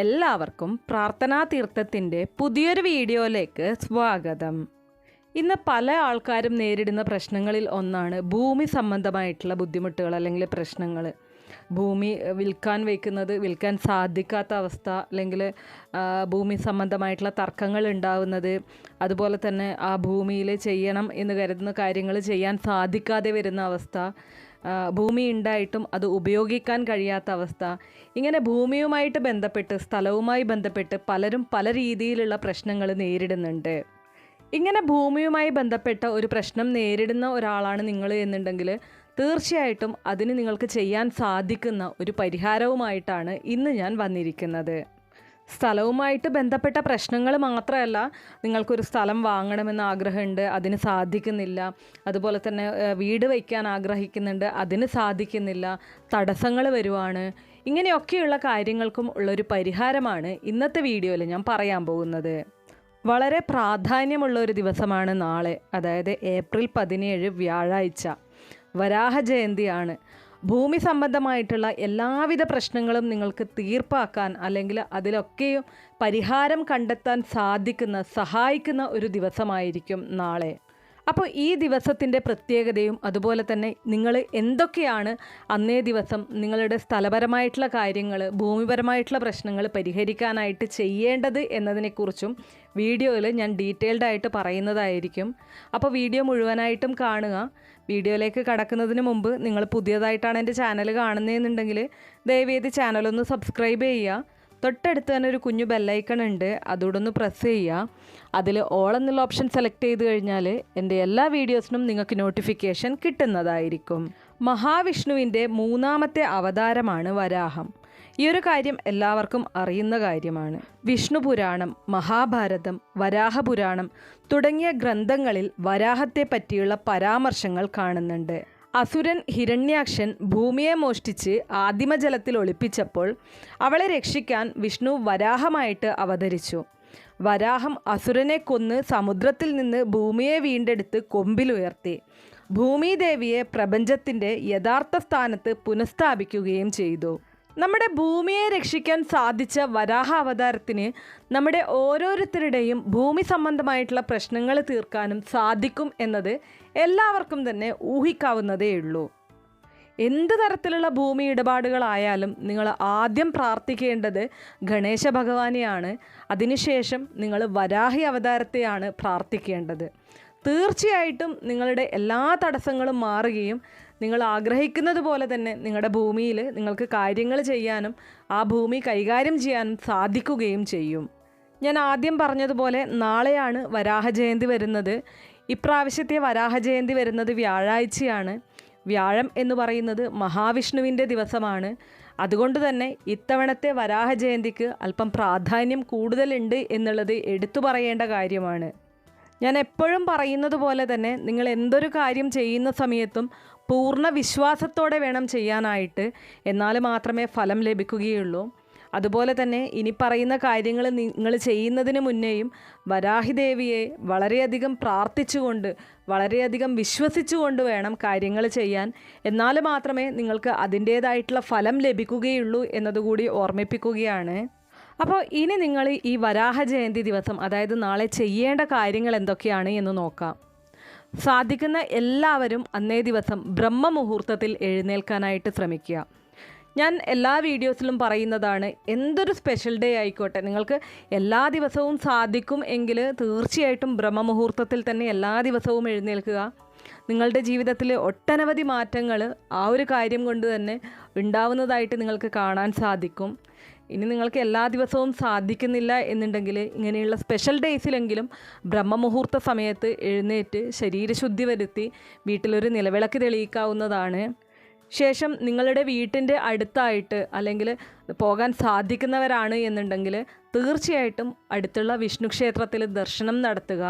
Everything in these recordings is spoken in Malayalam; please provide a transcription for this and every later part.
എല്ലാവർക്കും പ്രാർത്ഥനാ തീർത്ഥത്തിന്റെ പുതിയൊരു വീഡിയോയിലേക്ക് സ്വാഗതം. ഇന്ന് പല ആൾക്കാരും നേരിടുന്ന പ്രശ്നങ്ങളിൽ ഒന്നാണ് ഭൂമി സംബന്ധമായിട്ടുള്ള ബുദ്ധിമുട്ടുകൾ അല്ലെങ്കിൽ പ്രശ്നങ്ങൾ. ഭൂമി വിൽക്കാൻ വയ്ക്കുന്നത് വിൽക്കാൻ സാധിക്കാത്ത അവസ്ഥ അല്ലെങ്കിൽ ഭൂമി സംബന്ധമായിട്ടുള്ള തർക്കങ്ങൾ ഉണ്ടാവുന്നത് അതുപോലെ തന്നെ ആ ഭൂമിയിൽ ചെയ്യണം എന്ന് കരുതുന്ന കാര്യങ്ങൾ ചെയ്യാൻ സാധിക്കാതെ വരുന്ന അവസ്ഥ ഭൂമി ഉണ്ടായിട്ടും അത് ഉപയോഗിക്കാൻ കഴിയാത്ത അവസ്ഥ. ഇങ്ങനെ ഭൂമിയുമായിട്ട് ബന്ധപ്പെട്ട് സ്ഥലവുമായി ബന്ധപ്പെട്ട് പലരും പല രീതിയിലുള്ള പ്രശ്നങ്ങൾ നേരിടുന്നുണ്ട്. ഇങ്ങനെ ഭൂമിയുമായി ബന്ധപ്പെട്ട ഒരു പ്രശ്നം നേരിടുന്ന ഒരാളാണ് നിങ്ങൾ എന്നുണ്ടെങ്കിൽ തീർച്ചയായിട്ടും അതിന് നിങ്ങൾക്ക് ചെയ്യാൻ സാധിക്കുന്ന ഒരു പരിഹാരവുമായിട്ടാണ് ഇന്ന് ഞാൻ വന്നിരിക്കുന്നത്. സ്ഥലവുമായിട്ട് ബന്ധപ്പെട്ട പ്രശ്നങ്ങൾ മാത്രമല്ല നിങ്ങൾക്കൊരു സ്ഥലം വാങ്ങണമെന്ന് ആഗ്രഹമുണ്ട് അതിന് സാധിക്കുന്നില്ല. അതുപോലെ തന്നെ വീട് വയ്ക്കാൻ ആഗ്രഹിക്കുന്നുണ്ട് അതിന് സാധിക്കുന്നില്ല. തടസ്സങ്ങൾ വരുവാണ്. ഇങ്ങനെയൊക്കെയുള്ള കാര്യങ്ങൾക്കും ഉള്ളൊരു പരിഹാരമാണ് ഇന്നത്തെ വീഡിയോയിൽ ഞാൻ പറയാൻ പോകുന്നത്. വളരെ പ്രാധാന്യമുള്ള ഒരു ദിവസമാണ് നാളെ. അതായത് ഏപ്രിൽ പതിനേഴ് വ്യാഴാഴ്ച. വരാഹ ജയന്തിയാണ്. ഭൂമി സംബന്ധമായിട്ടുള്ള എല്ലാവിധ പ്രശ്നങ്ങളും നിങ്ങൾക്ക് തീർപ്പാക്കാൻ അല്ലെങ്കിൽ അതിലൊക്കെയും പരിഹാരം കണ്ടെത്താൻ സാധിക്കുന്ന സഹായിക്കുന്ന ഒരു ദിവസമായിരിക്കും നാളെ. അപ്പോൾ ഈ ദിവസത്തിന്റെ പ്രത്യേകതയും അതുപോലെ തന്നെ നിങ്ങൾ എന്തൊക്കെയാണ് അന്നേ ദിവസം നിങ്ങളുടെ സ്ഥലപരമായിട്ടുള്ള കാര്യങ്ങൾ ഭൂമിപരമായിട്ടുള്ള പ്രശ്നങ്ങൾ പരിഹരിക്കാനായിട്ട് ചെയ്യേണ്ടത് എന്നതിനെക്കുറിച്ചും വീഡിയോയിൽ ഞാൻ ഡീറ്റെയിൽഡായിട്ട് പറയുന്നതായിരിക്കും. അപ്പോൾ വീഡിയോ മുഴുവനായിട്ടും കാണുക. വീഡിയോയിലേക്ക് കടക്കുന്നതിന് മുമ്പ് നിങ്ങൾ പുതിയതായിട്ടാണ് എന്റെ ചാനൽ കാണുന്നതെന്നുണ്ടെങ്കിൽ ദയവേത് ചാനലൊന്ന് സബ്സ്ക്രൈബ് ചെയ്യുക. തൊട്ടടുത്ത് തന്നെ ഒരു കുഞ്ഞു ബെല്ലൈക്കൺ ഉണ്ട്. അതുകൂടെ ഒന്ന് പ്രസ് ചെയ്യുക. അതിൽ ഓൾ എന്നുള്ള ഓപ്ഷൻ സെലക്ട് ചെയ്ത് കഴിഞ്ഞാൽ എന്റെ എല്ലാ വീഡിയോസിനും നിങ്ങൾക്ക് നോട്ടിഫിക്കേഷൻ കിട്ടുന്നതായിരിക്കും. മഹാവിഷ്ണുവിന്റെ മൂന്നാമത്തെ അവതാരമാണ് വരാഹം. ഈ ഒരു കാര്യം എല്ലാവർക്കും അറിയുന്ന കാര്യമാണ്. വിഷ്ണു പുരാണം മഹാഭാരതം വരാഹപുരാണം തുടങ്ങിയ ഗ്രന്ഥങ്ങളിൽ വരാഹത്തെ പറ്റിയുള്ള പരാമർശങ്ങൾ കാണുന്നുണ്ട്. അസുരൻ ഹിരണ്യാക്ഷൻ ഭൂമിയെ മോഷ്ടിച്ച് ആദിമജലത്തിൽ ഒളിപ്പിച്ചപ്പോൾ അവളെ രക്ഷിക്കാൻ വിഷ്ണു വരാഹമായിട്ട് അവതരിച്ചു. വരാഹം അസുരനെ കൊന്ന് സമുദ്രത്തിൽ നിന്ന് ഭൂമിയെ വീണ്ടെടുത്ത് കൊമ്പിലുയർത്തി. ഭൂമിദേവിയെ പ്രപഞ്ചത്തിന്റെ യഥാർത്ഥ സ്ഥാനത്ത് പുനഃസ്ഥാപിക്കുകയും ചെയ്തു. നമ്മുടെ ഭൂമിയെ രക്ഷിക്കാൻ സാധിച്ച വരാഹ അവതാരത്തിന് നമ്മുടെ ഓരോരുത്തരുടെയും ഭൂമി സംബന്ധമായിട്ടുള്ള പ്രശ്നങ്ങൾ തീർക്കാനും സാധിക്കും എന്നത് എല്ലാവർക്കും തന്നെ ഊഹിക്കാവുന്നതേ ഉള്ളൂ. എന്ത് തരത്തിലുള്ള ഭൂമി ഇടപാടുകളായാലും നിങ്ങൾ ആദ്യം പ്രാർത്ഥിക്കേണ്ടത് ഗണേശ ഭഗവാനെയാണ്. അതിനുശേഷം നിങ്ങൾ വരാഹി അവതാരത്തെയാണ് പ്രാർത്ഥിക്കേണ്ടത്. തീർച്ചയായിട്ടും നിങ്ങളുടെ എല്ലാ തടസ്സങ്ങളും മാറുകയും നിങ്ങൾ ആഗ്രഹിക്കുന്നത് പോലെ തന്നെ നിങ്ങളുടെ ഭൂമിയിൽ നിങ്ങൾക്ക് കാര്യങ്ങൾ ചെയ്യാനും ആ ഭൂമി കൈകാര്യം ചെയ്യാനും സാധിക്കുകയും ചെയ്യും. ഞാൻ ആദ്യം പറഞ്ഞതുപോലെ നാളെയാണ് വരാഹ ജയന്തി വരുന്നത്. ഇപ്രാവശ്യത്തെ വരാഹ ജയന്തി വരുന്നത് വ്യാഴാഴ്ചയാണ്. വ്യാഴം എന്ന് പറയുന്നത് മഹാവിഷ്ണുവിന്റെ ദിവസമാണ്. അതുകൊണ്ട് തന്നെ ഇത്തവണത്തെ വരാഹ ജയന്തിക്ക് അല്പം പ്രാധാന്യം കൂടുതലുണ്ട് എന്നുള്ളത് എടുത്തു പറയേണ്ട കാര്യമാണ്. ഞാൻ എപ്പോഴും പറയുന്നത് പോലെ തന്നെ നിങ്ങൾ എന്തൊരു കാര്യം ചെയ്യുന്ന സമയത്തും പൂർണ വിശ്വാസത്തോടെ വേണം ചെയ്യാനായിട്ട്. എന്നാൽ മാത്രമേ ഫലം ലഭിക്കുകയുള്ളൂ. അതുപോലെ തന്നെ ഇനി പറയുന്ന കാര്യങ്ങൾ നിങ്ങൾ ചെയ്യുന്നതിന് മുന്നേയും വരാഹിദേവിയെ വളരെയധികം പ്രാർത്ഥിച്ചുകൊണ്ട് വളരെയധികം വിശ്വസിച്ചുകൊണ്ട് വേണം കാര്യങ്ങൾ ചെയ്യാൻ. എന്നാൽ മാത്രമേ നിങ്ങൾക്ക് അതിന്റേതായിട്ടുള്ള ഫലം ലഭിക്കുകയുള്ളൂ എന്നതുകൂടി ഓർമ്മിപ്പിക്കുകയാണ്. അപ്പോൾ ഇനി നിങ്ങൾ ഈ വരാഹ ജയന്തി ദിവസം അതായത് നാളെ ചെയ്യേണ്ട കാര്യങ്ങൾ എന്തൊക്കെയാണ് എന്ന് നോക്കാം. സാധിക്കുന്ന എല്ലാവരും അന്നേ ദിവസം ബ്രഹ്മ മുഹൂർത്തത്തിൽ എഴുന്നേൽക്കാനായിട്ട് ശ്രമിക്കുക. ഞാൻ എല്ലാ വീഡിയോസിലും പറയുന്നതാണ് എന്തൊരു സ്പെഷ്യൽ ഡേ ആയിക്കോട്ടെ. നിങ്ങൾക്ക് എല്ലാ ദിവസവും സാധിക്കും എങ്കിൽ തീർച്ചയായിട്ടും ബ്രഹ്മമുഹൂർത്തത്തിൽ തന്നെ എല്ലാ ദിവസവും എഴുന്നേൽക്കുക. നിങ്ങളുടെ ജീവിതത്തിൽ ഒട്ടനവധി മാറ്റങ്ങൾ ആ ഒരു കാര്യം കൊണ്ട് തന്നെ ഉണ്ടാവുന്നതായിട്ട് നിങ്ങൾക്ക് കാണാൻ സാധിക്കും. ഇനി നിങ്ങൾക്ക് എല്ലാ ദിവസവും സാധിക്കുന്നില്ല എന്നുണ്ടെങ്കിൽ ഇങ്ങനെയുള്ള സ്പെഷ്യൽ ഡേയ്സിലെങ്കിലും ബ്രഹ്മമുഹൂർത്ത സമയത്ത് എഴുന്നേറ്റ് ശരീരശുദ്ധി വരുത്തി വീട്ടിലൊരു നിലവിളക്ക് തെളിയിക്കാവുന്നതാണ്. ശേഷം നിങ്ങളുടെ വീട്ടിന്റെ അടുത്തായിട്ട് അല്ലെങ്കിൽ പോകാൻ സാധിക്കുന്നവരാണ് എന്നുണ്ടെങ്കിൽ തീർച്ചയായിട്ടും അടുത്തുള്ള വിഷ്ണു ക്ഷേത്രത്തിൽ ദർശനം നടത്തുക.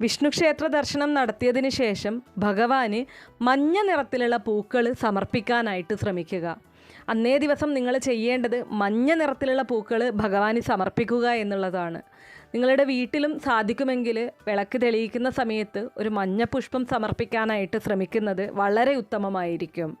വിഷ്ണു ക്ഷേത്ര ദർശനം നടത്തിയതിന് ശേഷം ഭഗവാന് മഞ്ഞ നിറത്തിലുള്ള പൂക്കൾ സമർപ്പിക്കാനായിട്ട് ശ്രമിക്കുക. അന്നേ ദിവസം നിങ്ങൾ ചെയ്യേണ്ടത് മഞ്ഞ നിറത്തിലുള്ള പൂക്കൾ ഭഗവാന് സമർപ്പിക്കുക എന്നുള്ളതാണ്. നിങ്ങളുടെ വീട്ടിലും സാധിക്കുമെങ്കിൽ വിളക്ക് തെളിയിക്കുന്ന സമയത്ത് ഒരു മഞ്ഞപ്പുഷ്പം സമർപ്പിക്കാനായിട്ട് ശ്രമിക്കുന്നത് വളരെ ഉത്തമമായിരിക്കും.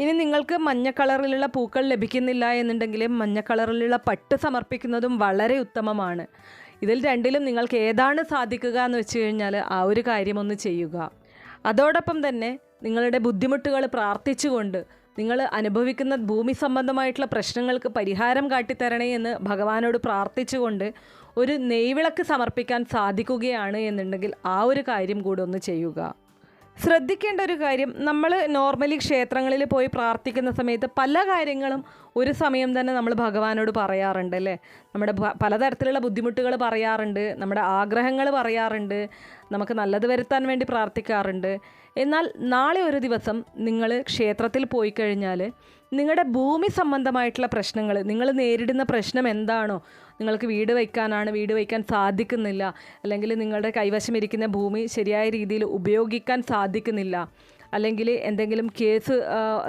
ഇനി നിങ്ങൾക്ക് മഞ്ഞ കളറിലുള്ള പൂക്കൾ ലഭിക്കുന്നില്ല എന്നുണ്ടെങ്കിൽ മഞ്ഞ കളറിലുള്ള പട്ട് സമർപ്പിക്കുന്നതും വളരെ ഉത്തമമാണ്. ഇതിൽ രണ്ടിലും നിങ്ങൾക്ക് ഏതാണ് സാധിക്കുക എന്ന് വെച്ച് കഴിഞ്ഞാൽ ആ ഒരു കാര്യമൊന്ന് ചെയ്യുക. അതോടൊപ്പം തന്നെ നിങ്ങളുടെ ബുദ്ധിമുട്ടുകൾ പ്രാർത്ഥിച്ചുകൊണ്ട് നിങ്ങൾ അനുഭവിക്കുന്ന ഭൂമി സംബന്ധമായിട്ടുള്ള പ്രശ്നങ്ങൾക്ക് പരിഹാരം കാട്ടിത്തരണേ എന്ന് ഭഗവാനോട് പ്രാർത്ഥിച്ചുകൊണ്ട് ഒരു നെയ്വിളക്ക് സമർപ്പിക്കാൻ സാധിക്കുകയാണ് എന്നുണ്ടെങ്കിൽ ആ ഒരു കാര്യം കൂടെ ഒന്ന് ചെയ്യുക. ശ്രദ്ധിക്കേണ്ട ഒരു കാര്യം നമ്മൾ നോർമലി ക്ഷേത്രങ്ങളിൽ പോയി പ്രാർത്ഥിക്കുന്ന സമയത്ത് പല കാര്യങ്ങളും ഒരു സമയം തന്നെ നമ്മൾ ഭഗവാനോട് പറയാറുണ്ട് അല്ലേ? നമ്മുടെ പലതരത്തിലുള്ള ബുദ്ധിമുട്ടുകൾ പറയാറുണ്ട് നമ്മുടെ ആഗ്രഹങ്ങൾ പറയാറുണ്ട് നമുക്ക് നല്ലത് വരുത്താൻ വേണ്ടി പ്രാർത്ഥിക്കാറുണ്ട്. എന്നാൽ നാളെ ഒരു ദിവസം നിങ്ങൾ ക്ഷേത്രത്തിൽ പോയി കഴിഞ്ഞാൽ നിങ്ങളുടെ ഭൂമി സംബന്ധമായിട്ടുള്ള പ്രശ്നങ്ങൾ നിങ്ങൾ നേരിടുന്ന പ്രശ്നം എന്താണോ നിങ്ങൾക്ക് വീട് വയ്ക്കാനാണ് വീട് വയ്ക്കാൻ സാധിക്കുന്നില്ല. അല്ലെങ്കിൽ നിങ്ങളുടെ കൈവശം ഇരിക്കുന്ന ഭൂമി ശരിയായ രീതിയിൽ ഉപയോഗിക്കാൻ സാധിക്കുന്നില്ല. അല്ലെങ്കിൽ എന്തെങ്കിലും കേസ്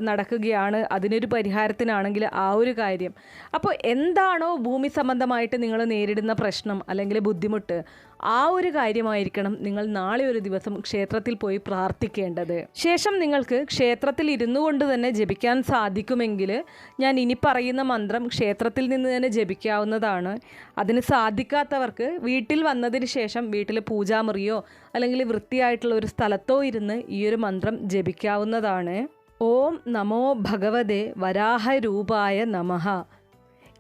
നടക്കുകയാണ് അതിനൊരു പരിഹാരത്തിനാണെങ്കിൽ ആ ഒരു കാര്യം. അപ്പോൾ എന്താണോ ഭൂമി സംബന്ധമായിട്ട് നിങ്ങൾ നേരിടുന്ന പ്രശ്നം അല്ലെങ്കിൽ ബുദ്ധിമുട്ട് ആ ഒരു കാര്യമായിരിക്കണം നിങ്ങൾ നാളെ ഒരു ദിവസം ക്ഷേത്രത്തിൽ പോയി പ്രാർത്ഥിക്കേണ്ടത്. ശേഷം നിങ്ങൾക്ക് ക്ഷേത്രത്തിൽ ഇരുന്നു കൊണ്ട് തന്നെ ജപിക്കാൻ സാധിക്കുമെങ്കിൽ ഞാൻ ഇനി പറയുന്ന മന്ത്രം ക്ഷേത്രത്തിൽ നിന്ന് തന്നെ ജപിക്കാവുന്നതാണ്. അതിന് സാധിക്കാത്തവർക്ക് വീട്ടിൽ വന്നതിന് ശേഷം വീട്ടിൽ പൂജാമുറിയോ അല്ലെങ്കിൽ വൃത്തിയായിട്ടുള്ള ഒരു സ്ഥലത്തോ ഇരുന്ന് ഈ ഒരു മന്ത്രം ജപിക്കാവുന്നതാണ്. ഓം നമോ ഭഗവതേ വരാഹരൂപായ നമഃ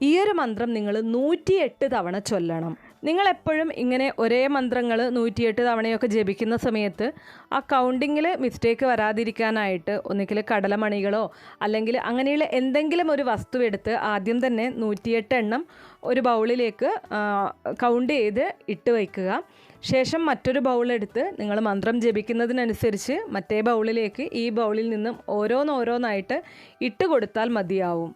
ഈ ഒരു മന്ത്രം നിങ്ങൾ നൂറ്റിയെട്ട് തവണ ചൊല്ലണം. നിങ്ങൾ എപ്പോഴും ഇങ്ങനെ ഒരേ മന്ത്രങ്ങൾ നൂറ്റിയെട്ട് തവണയൊക്കെ ജപിക്കുന്ന സമയത്ത് ആ കൗണ്ടിങ്ങിൽ മിസ്റ്റേക്ക് വരാതിരിക്കാനായിട്ട് ഒന്നുകിൽ കടലമണികളോ അല്ലെങ്കിൽ അങ്ങനെയുള്ള എന്തെങ്കിലും ഒരു വസ്തു എടുത്ത് ആദ്യം തന്നെ നൂറ്റിയെട്ട് എണ്ണം ഒരു ബൗളിലേക്ക് കൗണ്ട് ചെയ്ത് ഇട്ട് വയ്ക്കുക. ശേഷം മറ്റൊരു ബൗളെടുത്ത് നിങ്ങൾ മന്ത്രം ജപിക്കുന്നതിനനുസരിച്ച് മറ്റേ ബൗളിലേക്ക് ഈ ബൗളിൽ നിന്നും ഓരോന്നോരോന്നായിട്ട് ഇട്ട് കൊടുത്താൽ മതിയാവും.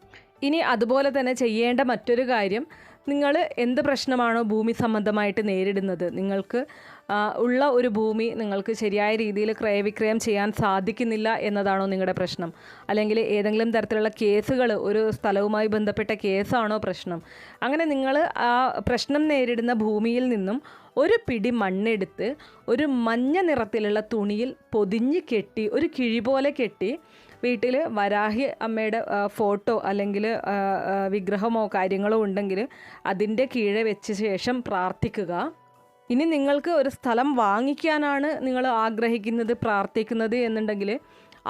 ഇനി അതുപോലെ തന്നെ ചെയ്യേണ്ട മറ്റൊരു കാര്യം നിങ്ങൾ എന്ത് പ്രശ്നമാണോ ഭൂമി സംബന്ധമായിട്ട് നേരിടുന്നത്? നിങ്ങൾക്ക് ഉള്ള ഒരു ഭൂമി നിങ്ങൾക്ക് ശരിയായ രീതിയിൽ ക്രയവിക്രയം ചെയ്യാൻ സാധിക്കുന്നില്ല എന്നതാണോ നിങ്ങളുടെ പ്രശ്നം? അല്ലെങ്കിൽ ഏതെങ്കിലും തരത്തിലുള്ള കേസുകൾ ഒരു സ്ഥലവുമായി ബന്ധപ്പെട്ട കേസാണോ പ്രശ്നം? അങ്ങനെ നിങ്ങൾ ആ പ്രശ്നം നേരിടുന്ന ഭൂമിയിൽ നിന്നും ഒരു പിടി മണ്ണെടുത്ത് ഒരു മഞ്ഞ നിറത്തിലുള്ള തുണിയിൽ പൊതിഞ്ഞ് കെട്ടി ഒരു കിഴി പോലെ കെട്ടി വീട്ടിൽ വരാഹി അമ്മയുടെ ഫോട്ടോ അല്ലെങ്കിൽ വിഗ്രഹമോ കാര്യങ്ങളോ ഉണ്ടെങ്കിൽ അതിന്റെ കീഴെ വെച്ച ശേഷം പ്രാർത്ഥിക്കുക. ഇനി നിങ്ങൾക്ക് ഒരു സ്ഥലം വാങ്ങിക്കാനാണ് നിങ്ങൾ ആഗ്രഹിക്കുന്നത് പ്രാർത്ഥിക്കുന്നത് എന്നുണ്ടെങ്കിൽ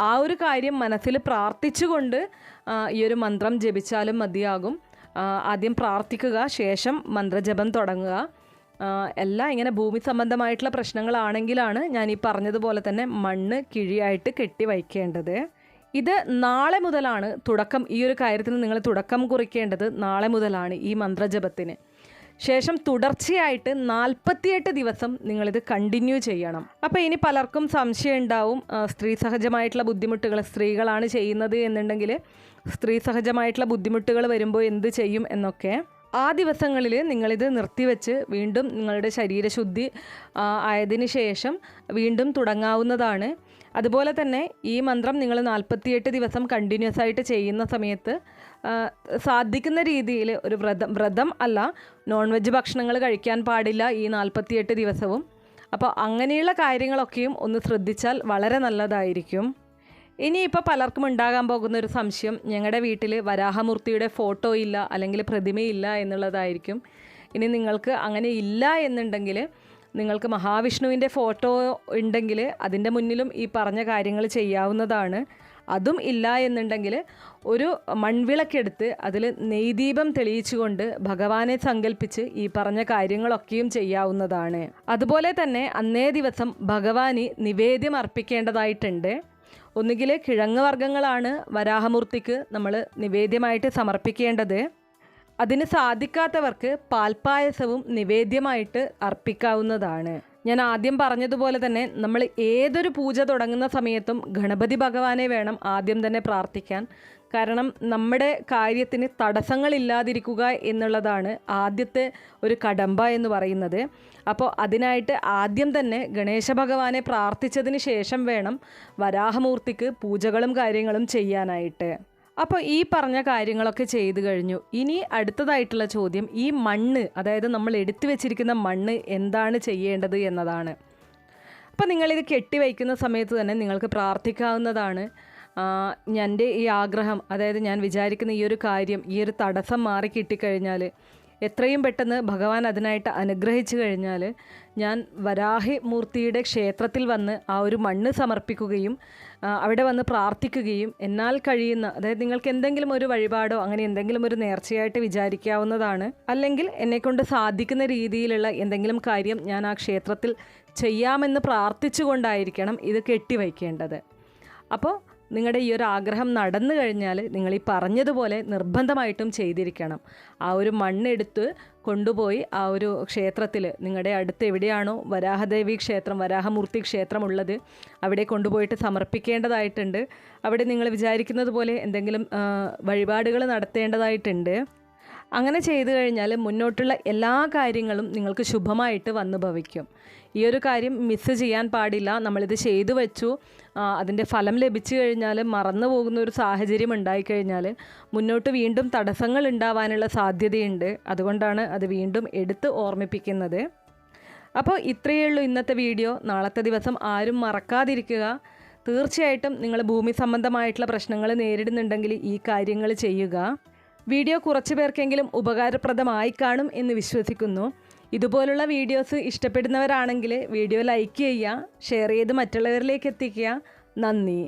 ആ ഒരു കാര്യം മനസ്സിൽ പ്രാർത്ഥിച്ചുകൊണ്ട് ഈ ഒരു മന്ത്രം ജപിച്ചാലും മതിയാകും. ആദ്യം പ്രാർത്ഥിക്കുക ശേഷം മന്ത്രജപം തുടങ്ങുക. എല്ലാം ഇങ്ങനെ ഭൂമി സംബന്ധമായിട്ടുള്ള പ്രശ്നങ്ങളാണെങ്കിലാണ് ഞാൻ ഈ പറഞ്ഞതുപോലെ തന്നെ മണ്ണ് കിഴിയായിട്ട് കെട്ടി വയ്ക്കേണ്ടത് ഇത് നാളെ മുതലാണ് തുടക്കം. ഈ ഒരു കാര്യത്തിന് നിങ്ങൾ തുടക്കം കുറിക്കേണ്ടത് നാളെ മുതലാണ് ഈ മന്ത്രജപത്തിന്. ശേഷം തുടർച്ചയായിട്ട് നാൽപ്പത്തിയെട്ട് ദിവസം നിങ്ങളിത് കണ്ടിന്യൂ ചെയ്യണം. അപ്പോൾ ഇനി പലർക്കും സംശയം ഉണ്ടാവും സ്ത്രീ സഹജമായിട്ടുള്ള ബുദ്ധിമുട്ടുകൾ സ്ത്രീകളാണ് ചെയ്യുന്നത് എന്നുണ്ടെങ്കിൽ സ്ത്രീ സഹജമായിട്ടുള്ള ബുദ്ധിമുട്ടുകൾ വരുമ്പോൾ എന്ത് ചെയ്യും എന്നൊക്കെ ആ ദിവസങ്ങളിൽ നിങ്ങളിത് നിർത്തിവെച്ച് വീണ്ടും നിങ്ങളുടെ ശരീരശുദ്ധി ആയതിനു ശേഷം വീണ്ടും തുടങ്ങാവുന്നതാണ്. അതുപോലെ തന്നെ ഈ മന്ത്രം നിങ്ങൾ നാൽപ്പത്തിയെട്ട് ദിവസം കണ്ടിന്യൂസ് ആയിട്ട് ചെയ്യുന്ന സമയത്ത് സാധിക്കുന്ന രീതിയിൽ ഒരു വ്രതം വ്രതം അല്ല നോൺ വെജ് ഭക്ഷണങ്ങൾ കഴിക്കാൻ പാടില്ല ഈ നാൽപ്പത്തിയെട്ട് ദിവസവും. അപ്പോൾ അങ്ങനെയുള്ള കാര്യങ്ങളൊക്കെയും ഒന്ന് ശ്രദ്ധിച്ചാൽ വളരെ നല്ലതായിരിക്കും. ഇനിയിപ്പോൾ പലർക്കും ഉണ്ടാകാൻ പോകുന്ന ഒരു സംശയം ഞങ്ങളുടെ വീട്ടിൽ വരാഹമൂർത്തിയുടെ ഫോട്ടോ ഇല്ല അല്ലെങ്കിൽ പ്രതിമയില്ല എന്നുള്ളതായിരിക്കും. ഇനി നിങ്ങൾക്ക് അങ്ങനെ ഇല്ല എന്നുണ്ടെങ്കിൽ നിങ്ങൾക്ക് മഹാവിഷ്ണുവിന്റെ ഫോട്ടോ ഉണ്ടെങ്കിൽ അതിന്റെ മുന്നിലും ഈ പറഞ്ഞ കാര്യങ്ങൾ ചെയ്യാവുന്നതാണ്. അതും ഇല്ല എന്നുണ്ടെങ്കിൽ ഒരു മൺവിളക്കെടുത്ത് അതിൽ നെയ്ദീപം തെളിയിച്ചുകൊണ്ട് ഭഗവാനെ സങ്കല്പിച്ച് ഈ പറഞ്ഞ കാര്യങ്ങളൊക്കെയും ചെയ്യാവുന്നതാണ്. അതുപോലെ തന്നെ അന്നേ ദിവസം ഭഗവാന് നിവേദ്യം അർപ്പിക്കേണ്ടതായിട്ടുണ്ട്. ഒന്നുകിൽ കിഴങ്ങ് വർഗങ്ങളാണ് വരാഹമൂർത്തിക്ക് നമ്മൾ നിവേദ്യമായിട്ട് സമർപ്പിക്കേണ്ടത്. അതിന് സാധിക്കാത്തവർക്ക് പാൽപ്പായസവും നിവേദ്യമായിട്ട് അർപ്പിക്കാവുന്നതാണ്. ഞാൻ ആദ്യം പറഞ്ഞതുപോലെ തന്നെ നമ്മൾ ഏതൊരു പൂജ തുടങ്ങുന്ന സമയത്തും ഗണപതി ഭഗവാനെ വേണം ആദ്യം തന്നെ പ്രാർത്ഥിക്കാൻ. കാരണം നമ്മുടെ കാര്യത്തിന് തടസ്സങ്ങളില്ലാതിരിക്കുക എന്നുള്ളതാണ് ആദ്യത്തെ ഒരു കടമ്പ എന്ന് പറയുന്നത്. അപ്പോൾ അതിനായിട്ട് ആദ്യം തന്നെ ഗണേശ ഭഗവാനെ പ്രാർത്ഥിച്ചതിന് ശേഷം വേണം വരാഹമൂർത്തിക്ക് പൂജകളും കാര്യങ്ങളും ചെയ്യാനായിട്ട്. അപ്പോൾ ഈ പറഞ്ഞ കാര്യങ്ങളൊക്കെ ചെയ്തു കഴിഞ്ഞു. ഇനി അടുത്തതായിട്ടുള്ള ചോദ്യം ഈ മണ്ണ് അതായത് നമ്മൾ എടുത്തു വെച്ചിരിക്കുന്ന മണ്ണ് എന്താണ് ചെയ്യേണ്ടത് എന്നതാണ്. അപ്പോൾ നിങ്ങളിത് കെട്ടിവയ്ക്കുന്ന സമയത്ത് തന്നെ നിങ്ങൾക്ക് പ്രാർത്ഥിക്കാവുന്നതാണ്. എന്റെ ഈ ആഗ്രഹം അതായത് ഞാൻ വിചാരിക്കുന്ന ഈ ഒരു കാര്യം ഈ ഒരു തടസ്സം മാറി കിട്ടിക്കഴിഞ്ഞാൽ എത്രയും പെട്ടെന്ന് ഭഗവാൻ അതിനായിട്ട് അനുഗ്രഹിച്ചു കഴിഞ്ഞാൽ ഞാൻ വരാഹി മൂർത്തിയുടെ ക്ഷേത്രത്തിൽ വന്ന് ആ ഒരു മണ്ണ് സമർപ്പിക്കുകയും അവിടെ വന്ന് പ്രാർത്ഥിക്കുകയും എന്നാൽ കഴിയുന്ന അതായത് നിങ്ങൾക്ക് എന്തെങ്കിലും ഒരു വഴിപാടോ അങ്ങനെ എന്തെങ്കിലും ഒരു നേർച്ചയായിട്ട് വിചാരിക്കാവുന്നതാണ്. അല്ലെങ്കിൽ എന്നെക്കൊണ്ട് സാധിക്കുന്ന രീതിയിലുള്ള എന്തെങ്കിലും കാര്യം ഞാൻ ആ ക്ഷേത്രത്തിൽ ചെയ്യാമെന്ന് പ്രാർത്ഥിച്ചുകൊണ്ടായിരിക്കണം ഇത് കെട്ടിവയ്ക്കേണ്ടത്. അപ്പോൾ നിങ്ങളുടെ ഈ ഒരു ആഗ്രഹം നടന്നു കഴിഞ്ഞാൽ നിങ്ങൾ ഈ പറഞ്ഞതുപോലെ നിർബന്ധമായിട്ടും ചെയ്തിരിക്കണം. ആ ഒരു മണ്ണെടുത്ത് കൊണ്ടുപോയി ആ ഒരു ക്ഷേത്രത്തിൽ നിങ്ങളുടെ അടുത്ത് എവിടെയാണോ വരാഹദേവി ക്ഷേത്രം വരാഹമൂർത്തി ക്ഷേത്രം ഉള്ളത് അവിടെ കൊണ്ടുപോയിട്ട് സമർപ്പിക്കേണ്ടതായിട്ടുണ്ട്. അവിടെ നിങ്ങൾ വിചാരിക്കുന്നത് പോലെ എന്തെങ്കിലും വഴിപാടുകൾ നടത്തേണ്ടതായിട്ടുണ്ട്. അങ്ങനെ ചെയ്തു കഴിഞ്ഞാൽ മുന്നോട്ടുള്ള എല്ലാ കാര്യങ്ങളും നിങ്ങൾക്ക് ശുഭമായിട്ട് വന്നു ഭവിക്കും ഈ ഒരു കാര്യം മിസ്സ് ചെയ്യാൻ പാടില്ല. നമ്മളിത് ചെയ്തു വെച്ചു. അതിന്റെ ഫലം ലഭിച്ചു കഴിഞ്ഞാൽ മറന്നു പോകുന്ന ഒരു സാഹചര്യം ഉണ്ടായിക്കഴിഞ്ഞാൽ മുന്നോട്ട് വീണ്ടും തടസ്സങ്ങൾ ഉണ്ടാവാനുള്ള സാധ്യതയുണ്ട്. അതുകൊണ്ടാണ് അത് വീണ്ടും എടുത്ത് ഓർമ്മിപ്പിക്കുന്നത്. അപ്പോൾ ഇത്രയേ ഉള്ളൂ ഇന്നത്തെ വീഡിയോ. നാളത്തെ ദിവസം ആരും മറക്കാതിരിക്കുക. തീർച്ചയായിട്ടും നിങ്ങൾ ഭൂമി സംബന്ധമായിട്ടുള്ള പ്രശ്നങ്ങൾ നേരിടുന്നുണ്ടെങ്കിൽ ഈ കാര്യങ്ങൾ ചെയ്യുക. വീഡിയോ കുറച്ച് പേർക്കെങ്കിലും ഉപകാരപ്രദമായി കാണും എന്ന് വിശ്വസിക്കുന്നു. ഇതുപോലുള്ള വീഡിയോസ് ഇഷ്ടപ്പെടുന്നവരാണെങ്കിൽ വീഡിയോ ലൈക്ക് ചെയ്യുക ഷെയർ ചെയ്ത് മറ്റുള്ളവരിലേക്ക് എത്തിക്കുക. നന്ദി.